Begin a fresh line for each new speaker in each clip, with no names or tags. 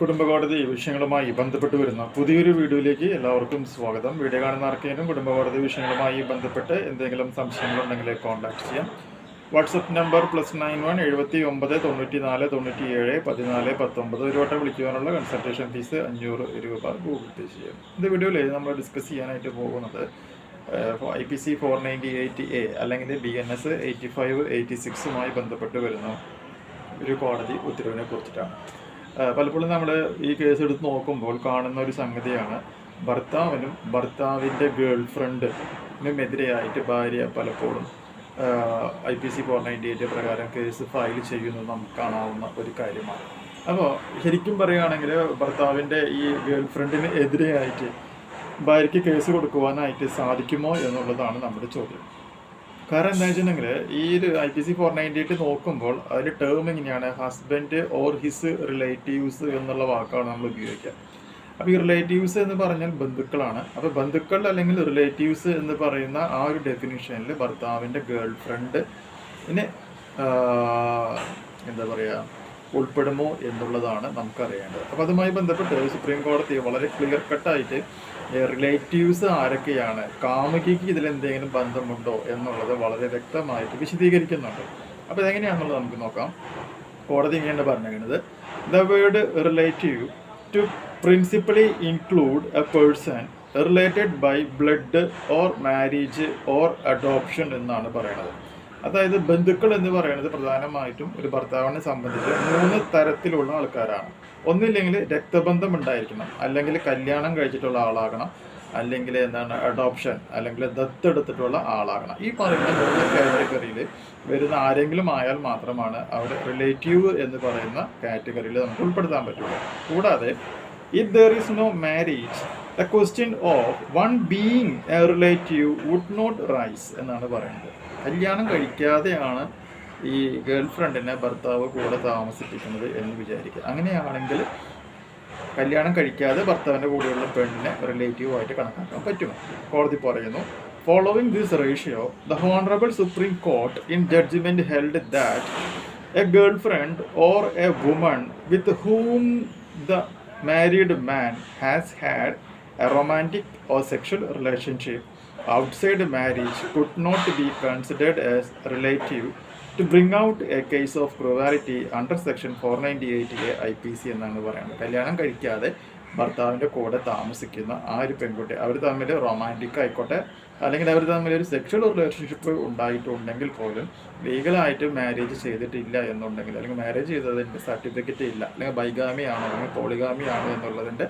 കുടുംബകോടതി വിഷയങ്ങളുമായി ബന്ധപ്പെട്ട് വരുന്ന പുതിയൊരു വീഡിയോയിലേക്ക് എല്ലാവർക്കും സ്വാഗതം. വീഡിയോ കാണുന്ന ആർക്കെങ്കിലും കുടുംബകോടതി വിഷയങ്ങളുമായി ബന്ധപ്പെട്ട് എന്തെങ്കിലും സംശയങ്ങളുണ്ടെങ്കിൽ കോൺടാക്ട് ചെയ്യാം. WhatsApp number plus nine one എഴുപത്തി ഒമ്പത് തൊണ്ണൂറ്റി നാല് തൊണ്ണൂറ്റി ഏഴ് പതിനാല് പത്തൊമ്പത് ഒരു വട്ടം വിളിക്കുവാനുള്ള കൺസൾട്ടേഷൻ ഫീസ് അഞ്ഞൂറ് രൂപ ഗൂഗിൾ പേ ചെയ്യാം. ഇത് വീഡിയോയിൽ നമ്മൾ ഡിസ്കസ് ചെയ്യാനായിട്ട് പോകുന്നത് I P C four ninety eight A അല്ലെങ്കിൽ B N S eighty five eighty സിക്സുമായി ബന്ധപ്പെട്ട് വരുന്ന ഒരു കോടതി ഉത്തരവിനെ കുറിച്ചിട്ടാണ്. പലപ്പോഴും നമ്മൾ ഈ കേസ് എടുത്ത് നോക്കുമ്പോൾ കാണുന്ന ഒരു സംഗതിയാണ്. ഭർത്താവിനും ഭർത്താവിന്റെ ഗേൾ ഫ്രണ്ടിനുമെതിരെയായിട്ട് ഭാര്യ പലപ്പോഴും I P C four ninety eight പ്രകാരം കേസ് ഫയൽ ചെയ്യുന്നത് നമുക്ക് കാണാവുന്ന ഒരു കാര്യമാണ്. അപ്പോൾ ശരിക്കും പറയുകയാണെങ്കിൽ ഭർത്താവിന്റെ ഈ ഗേൾ ഫ്രണ്ടിന് എതിരെയായിട്ട് ഭാര്യയ്ക്ക് കേസ് കൊടുക്കുവാനായിട്ട് സാധിക്കുമോ എന്നുള്ളതാണ് നമ്മുടെ ചോദ്യം. കാരണം എന്താ വെച്ചിട്ടുണ്ടെങ്കിൽ ഈ ഒരു I P C four ninety eight നോക്കുമ്പോൾ അതിന്റെ ടേം എങ്ങനെയാണ്? ഹസ്ബൻഡ് ഓർ ഹിസ് റിലേറ്റീവ്സ് എന്നുള്ള വാക്കാണ് നമ്മൾ ഉപയോഗിക്കുക. അപ്പോൾ ഈ റിലേറ്റീവ്സ് എന്ന് പറഞ്ഞാൽ ബന്ധുക്കളാണ്. അപ്പോൾ ബന്ധുക്കൾ അല്ലെങ്കിൽ റിലേറ്റീവ്സ് എന്ന് പറയുന്ന ആ ഒരു ഡെഫിനിഷനിൽ ഭർത്താവിന്റെ ഗേൾ ഫ്രണ്ട് പിന്നെ എന്താ പറയുക ഉൾപ്പെടുമോ എന്നുള്ളതാണ് നമുക്കറിയേണ്ടത്. അപ്പോൾ അതുമായി ബന്ധപ്പെട്ട് സുപ്രീം കോടതി വളരെ ക്ലിയർ കട്ടായിട്ട് റിലേറ്റീവ്സ് ആരൊക്കെയാണ് കാമുകിക്ക് ഇതിൽ എന്തെങ്കിലും ബന്ധമുണ്ടോ എന്നുള്ളത് വളരെ വ്യക്തമായിട്ട് വിശദീകരിക്കുന്നുണ്ട്. അപ്പോൾ ഇതെങ്ങനെയാണെന്നുള്ളത് നമുക്ക് നോക്കാം. കോടതി ഇങ്ങനെയാണ് പറഞ്ഞിരിക്കുന്നത്. The word relative to principally include a person related by blood or marriage or adoption എന്നാണ് പറയുന്നത്. അതായത് ബന്ധുക്കൾ എന്ന് പറയുന്നത് പ്രധാനമായിട്ടും ഒരു ഭർത്താവിനെ സംബന്ധിച്ച് മൂന്ന് തരത്തിലുള്ള ആൾക്കാരാണ്. ഒന്നില്ലെങ്കിൽ രക്തബന്ധം ഉണ്ടായിരിക്കണം അല്ലെങ്കിൽ കല്യാണം കഴിച്ചിട്ടുള്ള ആളാകണം അല്ലെങ്കിൽ എന്താണ് അഡോപ്ഷൻ അല്ലെങ്കിൽ ദത്തെടുത്തിട്ടുള്ള ആളാകണം. ഈ പറയുന്ന മൂന്ന് കാറ്റഗറിയിൽ വരുന്ന ആരെങ്കിലും ആയാൽ മാത്രമാണ് അവർ റിലേറ്റീവ് എന്ന് പറയുന്ന കാറ്റഗറിയിൽ നമുക്ക് ഉൾപ്പെടുത്താൻ പറ്റുള്ളൂ. കൂടാതെ if there is no marriage the question of one being a relative would not rise എന്നാണ് പറയുന്നത്. കല്യാണം കഴിക്കാതെയാണ് ഈ ഗേൾ ഫ്രണ്ടിനെ ഭർത്താവ് കൂടെ താമസിപ്പിക്കുന്നത് എന്ന് വിചാരിക്കുക. അങ്ങനെയാണെങ്കിൽ കല്യാണം കഴിക്കാതെ ഭർത്താവിന്റെ കൂടെയുള്ള പെണ്ണിനെ റിലേറ്റീവ് ആയിട്ട് കണക്കാക്കാൻ പറ്റും കോടതി പറയുന്നു following this ratio the honourable Supreme Court in judgment held that a girl friend or a woman with whom the married man has had a romantic or sexual relationship outside marriage could not be considered as relative. To bring out a case of cruelty under section four ninety എയ്റ്റിലെ I P C എന്നാണ് പറയുന്നത്. കല്യാണം കഴിക്കാതെ ഭർത്താവിന്റെ കൂടെ താമസിക്കുന്ന ആ ഒരു പെൺകുട്ടി അവർ തമ്മിൽ റൊമാന്റിക് ആയിക്കോട്ടെ അല്ലെങ്കിൽ അവർ തമ്മിൽ ഒരു സെക്ഷൽ റിലേഷൻഷിപ്പ് ഉണ്ടായിട്ടുണ്ടെങ്കിൽ പോലും ലീഗലായിട്ട് മാരേജ് ചെയ്തിട്ടില്ല എന്നുണ്ടെങ്കിൽ അല്ലെങ്കിൽ മാരേജ് ചെയ്തതിന്റെ സർട്ടിഫിക്കറ്റ് ഇല്ല അല്ലെങ്കിൽ ബൈഗാമി ആണോ അല്ലെങ്കിൽ പോളിഗാമി എന്നുള്ളതിന്റെ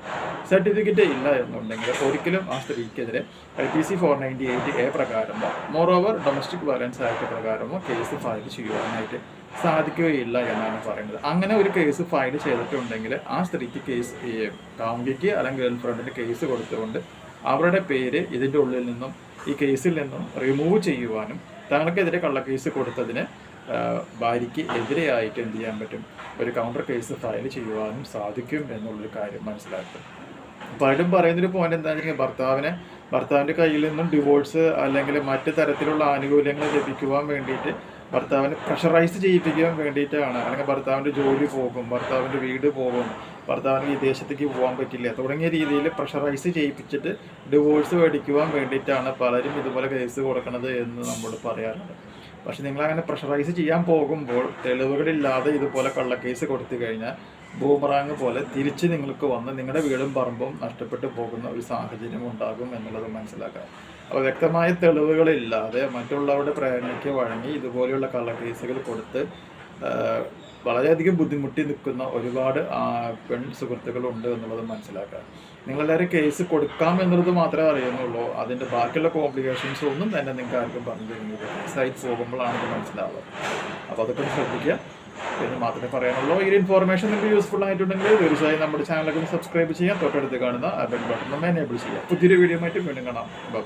സർട്ടിഫിക്കറ്റ് ഇല്ല എന്നുണ്ടെങ്കിൽ ഒരിക്കലും ആ സ്ത്രീക്കെതിരെ I P C four ninety eight A പ്രകാരമോ moreover Domestic violence act പ്രകാരമോ കേസ് ഫയൽ ചെയ്യുവാനായിട്ട് സാധിക്കുകയില്ല എന്നാണ് പറയുന്നത്. അങ്ങനെ ഒരു കേസ് ഫയൽ ചെയ്തിട്ടുണ്ടെങ്കിൽ ആ സ്ത്രീക്ക് കേസ് കാമുകിക്ക് അല്ലെങ്കിൽ ഗേൾഫ്രണ്ടിന് കേസ് കൊടുത്തുകൊണ്ട് അവരുടെ പേര് ഇതിന്റെ ഉള്ളിൽ നിന്നും ഈ കേസിൽ നിന്നും റിമൂവ് ചെയ്യുവാനും തങ്ങൾക്കെതിരെ കള്ളക്കേസ് കൊടുത്തതിന് ഭാര്യയ്ക്ക് എതിരെയായിട്ട് എന്ത് ചെയ്യാൻ പറ്റും? ഒരു കൗണ്ടർ കേസ് ഫയൽ ചെയ്യുവാനും സാധിക്കും എന്നുള്ളൊരു കാര്യം മനസ്സിലാക്കും പലരും പറയുന്നൊരു പോയിന്റ് എന്താ വെച്ചാൽ ഭർത്താവിനെ ഭർത്താവിന്റെ കയ്യിൽ നിന്നും ഡിവോഴ്സ് അല്ലെങ്കിൽ മറ്റ് തരത്തിലുള്ള ആനുകൂല്യങ്ങൾ ലഭിക്കുവാൻ വേണ്ടിയിട്ട് ഭർത്താവിനെ പ്രഷറൈസ് ചെയ്യിപ്പിക്കാൻ വേണ്ടിയിട്ടാണ്. അല്ലെങ്കിൽ ഭർത്താവിന്റെ ജോലി പോകും ഭർത്താവിന്റെ വീട് പോകും ഭർത്താവിന് വിദേശത്തേക്ക് പോകാൻ പറ്റില്ല. തുടങ്ങിയ രീതിയിൽ പ്രഷറൈസ് ചെയ്യിപ്പിച്ചിട്ട് ഡിവോഴ്സ് മേടിക്കുവാൻ വേണ്ടിയിട്ടാണ് പലരും ഇതുപോലെ കേസ് കൊടുക്കുന്നത് എന്ന് നമ്മൾ പറയാറുണ്ട്. പക്ഷെ നിങ്ങളങ്ങനെ പ്രഷറൈസ് ചെയ്യാൻ പോകുമ്പോൾ തെളിവുകളില്ലാതെ ഇതുപോലെ കള്ളക്കേസ് കൊടുത്തു കഴിഞ്ഞാൽ ബൂമറാങ് പോലെ തിരിച്ച് നിങ്ങൾക്ക് വന്ന് നിങ്ങളുടെ വീടും പറമ്പും നഷ്ടപ്പെട്ടു പോകുന്ന ഒരു സാഹചര്യം ഉണ്ടാകും എന്നുള്ളത് മനസ്സിലാക്കാം. അപ്പോൾ വ്യക്തമായ തെളിവുകളില്ലാതെ മറ്റുള്ളവരുടെ പ്രേരണയ്ക്ക് വഴങ്ങി ഇതുപോലെയുള്ള കള്ളക്കേസുകൾ കൊടുത്ത് വളരെയധികം ബുദ്ധിമുട്ടി നിൽക്കുന്ന ഒരുപാട് പെൺ സുഹൃത്തുക്കളുണ്ട് എന്നുള്ളത് മനസ്സിലാക്കുക. നിങ്ങളെല്ലാവരും കേസ് കൊടുക്കാം എന്നുള്ളത് മാത്രമേ അറിയുന്നുള്ളൂ. അതിന്റെ ബാക്കിയുള്ള കോംപ്ലിക്കേഷൻസ് ഒന്നും തന്നെ നിങ്ങൾക്ക് ആർക്കും പറഞ്ഞു തരുന്നത് സൈറ്റ് പോകുമ്പോഴാണ് ഇത് മനസ്സിലാവുക അപ്പോൾ അതൊക്കെ ശ്രദ്ധിക്കുക. എന്ന് മാത്രമേ പറയാനുള്ളൂ ഈ ഇൻഫോർമേഷൻ നിങ്ങൾക്ക് യൂസ്ഫുൾ ആയിട്ടുണ്ടെങ്കിൽ തീർച്ചയായും നമ്മുടെ ചാനലൊക്കെ സബ്സ്ക്രൈബ് ചെയ്യാം തൊട്ടടുത്ത് കാണുന്ന ബെൽ ബട്ടൺ ഒന്ന് എനേബിൾ ചെയ്യാം പുതിയൊരു വീഡിയോ ആയിട്ട് വീണ്ടും കാണാം. ബൈ